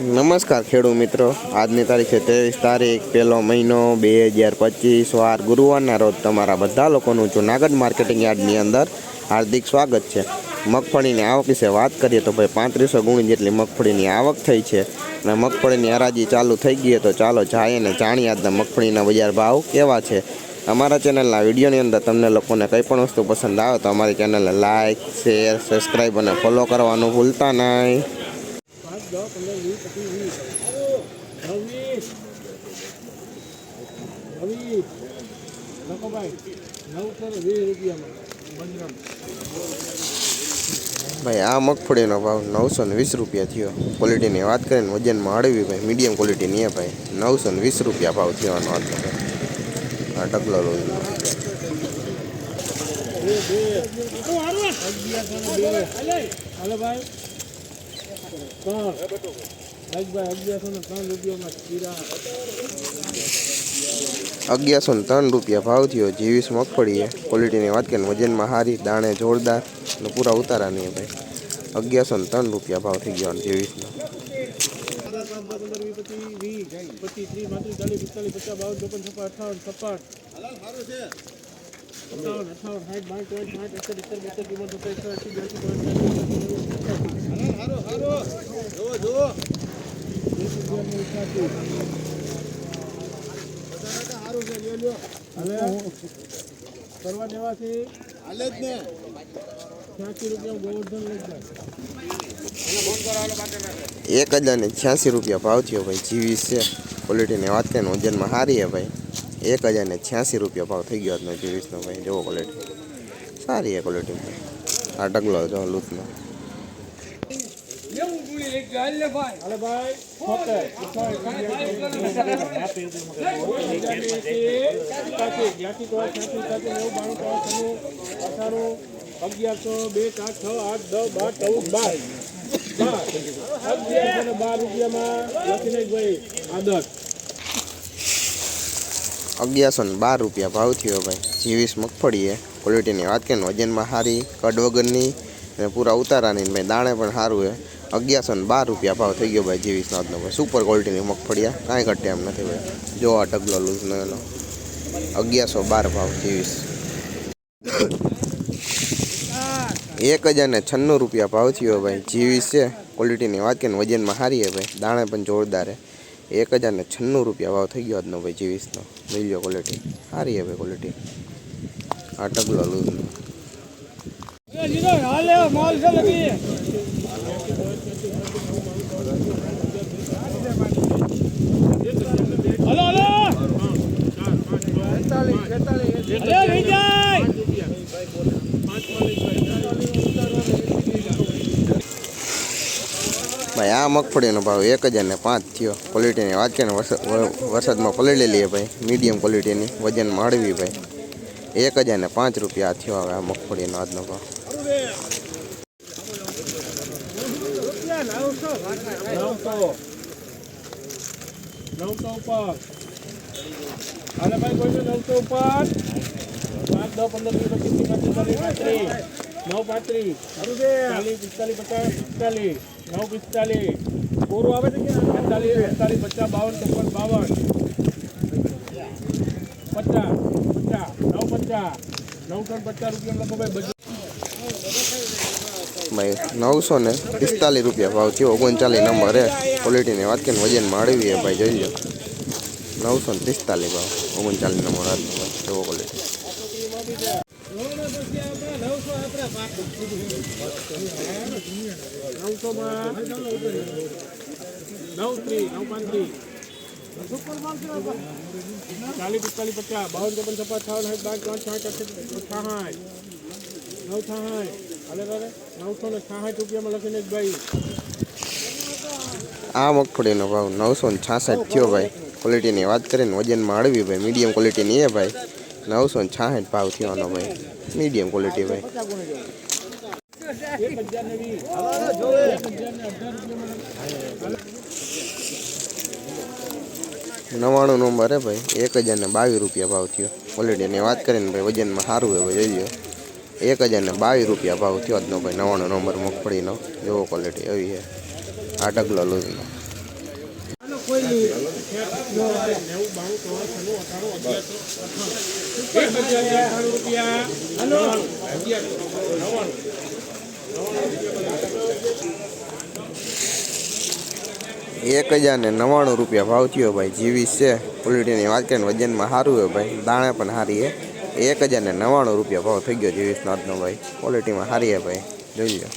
નમસ્કાર ખેડૂત મિત્રો. આજની તારીખે ત્રેવીસ તારીખ, પહેલો મહિનો બે હજાર પચીસ વાર ગુરુવારના રોજ તમારા બધા લોકોનું જુનાગઢ માર્કેટિંગ યાર્ડની અંદર હાર્દિક સ્વાગત છે. મગફળીની આવક વિશે વાત કરીએ તો ભાઈ પાંત્રીસો ગુણી જેટલી મગફળીની આવક થઈ છે અને મગફળીની હરાજી ચાલુ થઈ ગઈ તો ચાલો જાય અને જાણીએ આજના મગફળીના બજાર ભાવ કેવા છે. અમારા ચેનલના વિડીયોની અંદર તમને લોકોને કંઈ પણ વસ્તુ પસંદ આવે તો અમારી ચેનલને લાઇક શેર, સબસ્ક્રાઈબ અને ફોલો કરવાનું ભૂલતા નહીં. પંદર વીસ પચીસ વીસ. છવ્વીસ છવ્વીસ લખોભાઈ નવસો વીસ રૂપિયામાં. બંધરામ ભાઈ આ મગફળીનો ભાવ નવસો ને વીસ રૂપિયા થયો. ક્વોલિટીની વાત કરીને વજનમાં અળવી ભાઈ. મીડિયમ ક્વોલિટીની એ ભાઈ. નવસો ને વીસ રૂપિયા ભાવ થવાનો ભાઈ. આ ડગલો લોહીનો બે બે. અગિયારસો ને બે હાલો ભાઈ. અગિયારસો ને ત્રણ રૂપિયા ભાવ થયો, જીવીસ મગફળી એ ક્વોલિટીની વાત કરીને વજનમાં સારી દાણે જોરદાર, અને પૂરા ઉતારા નહીં ભાઈ. અગિયારસો ને ત્રણ રૂપિયા ભાવ થઈ ગયો જીવીસનો. પચીસ ત્રીસ ચાલીસ પિસ્તાલીસ પચાસ બાવન ચોપન છપ્પન અઠાવન છપ્પન અઠાવન અઠાવન સાઠ બાઠ ચોવીસ સાઠ એકસઠ એકસઠ બેસઠ ચુમ્મોતેર સત્તર એકસો એંસી બ્યાસી કરવા દેવાથી છ્યાસી રૂપિયા ગોવર્ધન લઈ જાય એક હજાર ને છ્યાસી રૂપિયા ભાવ થયો ભાઈ, જીવીસ છે. ક્વોલિટીની વાત કરીને વજનમાં સારી છે ભાઈ. એક હજાર ને છ્યાસી રૂપિયા ભાવ થઈ ગયો આજનો જીવીસનો ભાઈ જેવો ક્વોલિટી સારી એ ક્વોલિટી આ ડગલો જો લૂથનો અગિયારસો, બે ચાર છ, આઠ બાર, ચૌદ, બાર. બાર. અગિયારસો બાર રૂપિયામાં ભાઈ, આદત. અગિયારસો ને બાર રૂપિયા ભાવ થયો ભાઈ. જીવીસ મગફળી એ ક્વોલિટીની વાત કરીને વજનમાં સારી કડ વગરની, અને પૂરા ઉતારાની ભાઈ દાણે પણ સારું છે. અગિયારસો ને બાર રૂપિયા ભાવ થઈ ગયો ભાઈ જીવીસનો આજનો ભાઈ. સુપર ક્વોલિટીની મગફળી કાંઈ ઘટે એમ નથી ભાઈ. જો આ ઢગલો લૂઝનો એનો અગિયારસો બાર ભાવ જીવીસ. એક હજાર ને છન્નું રૂપિયા ભાવ થયો ભાઈ. જીવીસ છે. ક્વોલિટીની વાત કરીને વજનમાં સારી છે ભાઈ. દાણે પણ જોરદાર છે. એક હજાર ને છન્નું રૂપિયા ભાવ થઈ ગયો આજનો ભાઈ જીવીસનો. લો ક્વોલિટી સારી હવે ક્વોલિટી આ ટગલો લૂઝનો માલ છે લગી હલો હલો અરે વિજય ભાઈ આ મગફળીનો ભાવ એક હજાર ને પાંચ થયો. ક્વોલિટીની વાત કરીને વરસાદ વરસાદમાં પલળેલી છે ભાઈ. મીડિયમ ક્વોલિટીની વજનમાં હળવી ભાઈ. એક હજાર ને પાંચ રૂપિયા થયો હવે આ મગફળીનો આજનો ભાવ. નવસો નવસો ઉપર હાલે ભાઈ કોઈ નવસો ઉપર પાંચ દસ પંદર વીસ પચીસ ત્રીસ પાંત્રીસ ચાલીસ પાંત્રીસ નવ પાંત્રીસ ચાલીસ પિસ્તાલીસ, પચાસ પિસ્તાલીસ નવ પિસ્તાલીસ પૂરું આવે છે કે પિસ્તાલીસ પિસ્તાલીસ પચાસ, બાવન ચોપન બાવન. પચાસ પચાસ નવ પચાસ નવ ત્રણ પચાસ રૂપિયા લખો ભાઈ નવસો ને પિસ્તાલીસ રૂપિયા ભાવ થયો. ઓગણચાલીસ નંબર હે. ક્વોલિટીની વાત કરીને વજન માળવી હે ભાઈ, જોઈ લો. નવસો ને પિસ્તાલીસ ભાવ. ઓગણચાલીસ નંબર આજનો ભાઈ. જોવો ક્વોલિટી નવ નવ પાંત્રીસ ચાલીસ પિસ્તાલીસ પચાસ બાવન ચોપન છપ્પન છાવન સાઠ બાર પાંચ સાઠ અડસઠ છાસઠ નવ છાસઠ હાલે તારે નવસો ને છાહાઠ રૂપિયામાં લખીને જ ભાઈ આ મગફળીનો ભાવ નવસો ને છાસઠ થયો ભાઈ. ક્વોલિટીની વાત કરીને વજનમાં હળવી ભાઈ. મીડિયમ ક્વોલિટીની એ ભાઈ. નવસો ને છાસઠ ભાવ થયોનો ભાઈ મીડિયમ ક્વોલિટી ભાઈ ને ને નવ્વાણું નંબર હે ભાઈ એક હજાર ને બાવીસ રૂપિયા ભાવ થયો ક્વોલિટીની વાત કરીને ભાઈ વજનમાં સારું એવું ભાઈ જોઈ એક હજાર ને બાવીસ રૂપિયા ભાવ થયો આજનો ભાઈ નવાણું નંબર મગફળીનો જેવો ક્વોલિટી એવી છે આ ડગલો લૂઝનો એક હજાર ને નવ્વાણું રૂપિયા ભાવ થયો ભાઈ, જીવીસ છે. ક્વોલિટીની વાત કરીને વજનમાં સારું હોય ભાઈ, દાણે પણ સારી હે એક હજાર ને નવ્વાણું રૂપિયા ભાવ થઈ ગયો જીવીસનો આજનો ભાઈ ક્વોલિટીમાં સારી ભાઈ, જોઈ લો